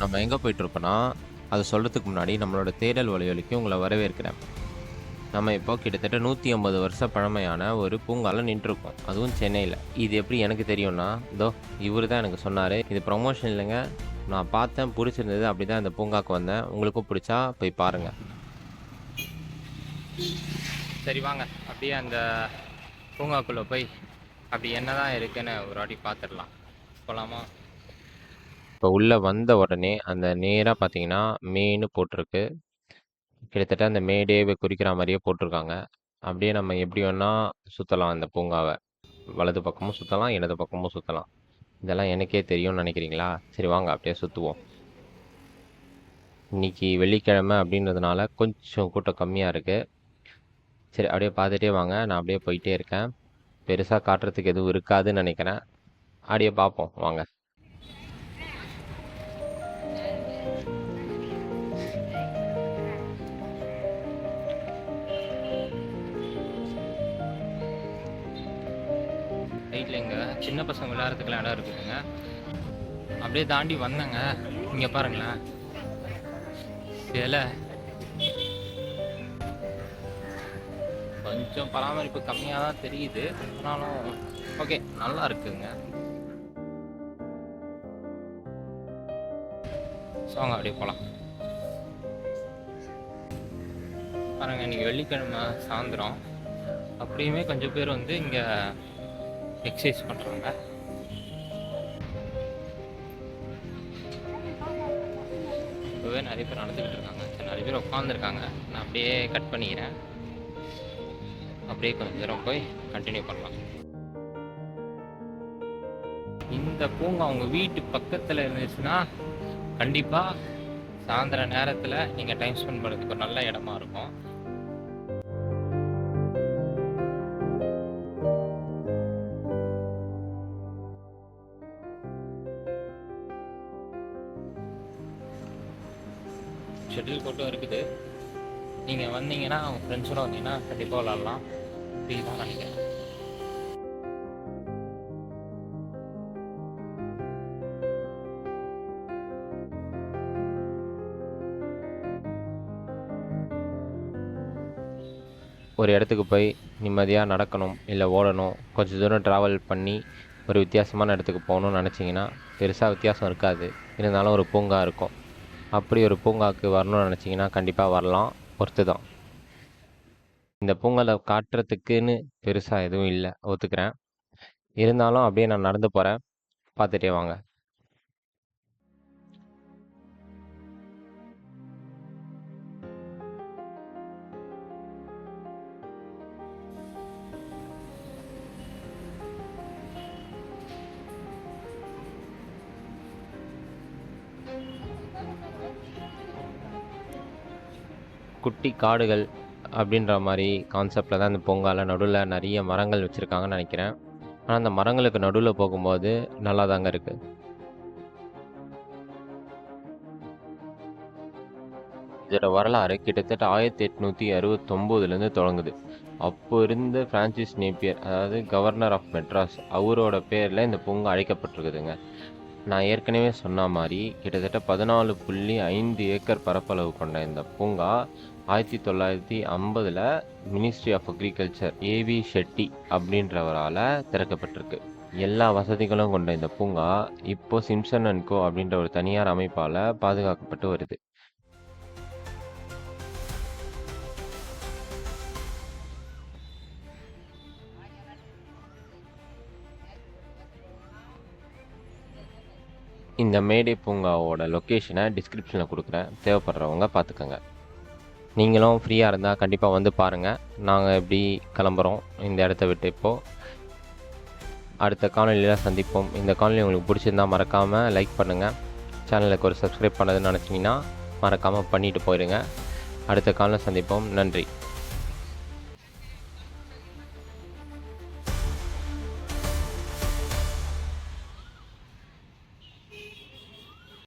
நம்ம எங்கே போயிட்டுருப்போன்னா அதை சொல்கிறதுக்கு முன்னாடி நம்மளோட தேடல் வழிவலிக்கு உங்களை வரவேற்கிறேன். நம்ம இப்போ கிட்டத்தட்ட நூற்றி ஐம்பது வருஷ பழமையான ஒரு பூங்காவில் நின்றுருக்கோம். அதுவும் சென்னையில். இது எப்படி எனக்கு தெரியும்னா இதோ இவர் தான் எனக்கு சொன்னார். இது ப்ரொமோஷன் இல்லைங்க. நான் பார்த்தேன் பிடிச்சிருந்தது. அப்படி தான் இந்த பூங்காவுக்கு வந்தேன். உங்களுக்கும் பிடிச்சா போய் பாருங்கள் சரி வாங்க. அப்படியே அந்த பூங்காக்குள்ளே போய் அப்படி என்னதான் இருக்குன்னு ஒரு வாட்டி பார்த்துடலாம். போகலாமா இப்போ உள்ளே வந்த உடனே அந்த நேராக பார்த்தீங்கன்னா மேனு போட்டிருக்கு. கிட்டத்தட்ட அந்த மேடேவை குறிக்கிற மாதிரியே போட்டிருக்காங்க. அப்படியே நம்ம எப்படி வேணால் சுற்றலாம் அந்த பூங்காவை. வலது பக்கமும் சுற்றலாம் இடது பக்கமும் சுற்றலாம் இதெல்லாம் எனக்கே தெரியும்னு நினைக்கிறீங்களா? சரி வாங்க அப்படியே சுற்றுவோம் இன்னைக்கு வெள்ளிக்கிழமை அப்படின்றதுனால கொஞ்சம் கூட்டம் கம்மியாக இருக்குது சரி அப்படியே பார்த்துட்டே வாங்க. நான் அப்படியே போயிட்டே இருக்கேன். பெருசாக காட்டுறதுக்கு எதுவும் இருக்காதுன்னு நினைக்கிறேன். அப்படியே பார்ப்போம். வாங்க. ரைட்டில் இங்கே சின்ன பசங்க விளையாடுறதுக்குலாம் இடம் இருக்குதுங்க. அப்படியே தாண்டி வந்தேங்க. இங்கே பாருங்களேன். சிலை கொஞ்சம் பராமரிப்பு கம்மியாக தான் தெரியுது. ஆனாலும் ஓகே நல்லா இருக்குங்க ஸோ அங்கே அப்படியே போகலாம் பாருங்கள் இன்றைக்கி வெள்ளிக்கிழமை சாயந்தரம். அப்படியுமே கொஞ்சம் பேர் வந்து இங்கே எக்ஸசைஸ் பண்ணுறாங்க இப்போவே நிறைய பேர் நடந்துக்கிட்டு இருக்காங்க. சரி நிறைய பேர் உட்காந்துருக்காங்க நான் அப்படியே கட் பண்ணிக்கிறேன். அப்படியே கொஞ்சம் தூரம் போய் கண்டினியூ பண்ணலாம். இந்த பூங்கா உங்கள் வீட்டு பக்கத்தில் இருந்துச்சுன்னா கண்டிப்பாக சாயந்தர நேரத்தில் நீங்கள் டைம் ஸ்பெண்ட் பண்ணுறதுக்கு ஒரு நல்ல இடமா இருக்கும். ஷெட்யூல் போட்டும் இருக்குது. நீங்கள் வந்தீங்கன்னா உங்கள் ஃப்ரெண்ட்ஸோட வந்தீங்கன்னா கண்டிப்பாக விளாட்லாம். ஃப்ரீ தான் நினைக்கிறேன். ஒரு இடத்துக்கு போய் நிம்மதியாக நடக்கணும் இல்லை ஓடணும் கொஞ்சம் தூரம் ட்ராவல் பண்ணி ஒரு வித்தியாசமான இடத்துக்கு போகணும்னு நினச்சிங்கன்னா பெருசாக வித்தியாசம் இருக்காது. இருந்தாலும் ஒரு பூங்கா இருக்கும். அப்படி ஒரு பூங்காவுக்கு வரணும்னு நினச்சிங்கன்னா கண்டிப்பாக வரலாம். பொறுத்து தான் இந்த பூங்காவில் காட்டுறதுக்குன்னு பெருசாக எதுவும் இல்லை. ஒத்துக்கிறேன். இருந்தாலும் அப்படியே நான் நடந்து போகிறேன் பார்த்துட்டே வாங்க. குட்டி காடுகள் அப்படின்ற மாதிரி கான்செப்டில் தான் இந்த பூங்காவில் நடுவில் நிறைய மரங்கள் வச்சுருக்காங்கன்னு நினைக்கிறேன். ஆனால் அந்த மரங்களுக்கு நடுவில் போகும்போது நல்லா தாங்க இருக்குது இதோட வரலாறு கிட்டத்தட்ட ஆயிரத்தி எட்நூற்றி அறுபத்தொம்போதுலேருந்து தொடங்குது. அப்போ இருந்த ஃப்ரான்சிஸ் நேப்பியர் அதாவது கவர்னர் ஆஃப் மெட்ராஸ் அவரோட பேரில் இந்த பூங்கா அழைக்கப்பட்டிருக்குதுங்க. நான் ஏற்கனவே சொன்ன மாதிரி கிட்டத்தட்ட பதினாலு புள்ளி ஐந்து ஏக்கர் பரப்பளவு கொண்ட இந்த பூங்கா ஆயிரத்தி தொள்ளாயிரத்தி ஐம்பதில் ministry of agriculture A V Shetty அப்படின்றவரால் திறக்கப்பட்டிருக்கு. எல்லா வசதிகளும் கொண்ட இந்த பூங்கா இப்போ சிம்சன் அண்ட் கோ அப்படின்ற ஒரு தனியார் அமைப்பால் பாதுகாக்கப்பட்டு வருது. இந்த மேடை பூங்காவோட லொக்கேஷனை டிஸ்கிரிப்ஷனில் கொடுக்குறேன். தேவைப்படுறவங்க பார்த்துக்கோங்க. நீங்களும் ஃப்ரீயாக இருந்தால் கண்டிப்பாக வந்து பாருங்கள் நாங்கள் எப்படி கிளம்புறோம் இந்த இடத்த விட்டு இப்போது அடுத்த காணொலியில் சந்திப்போம். இந்த காணொலி உங்களுக்கு பிடிச்சிருந்தா மறக்காமல் லைக் பண்ணுங்கள் சேனலுக்கு ஒரு சப்ஸ்கிரைப் பண்ணதுன்னு நினச்சிங்கன்னா மறக்காமல் பண்ணிட்டு போயிடுங்க அடுத்த காலையில் சந்திப்போம். நன்றி.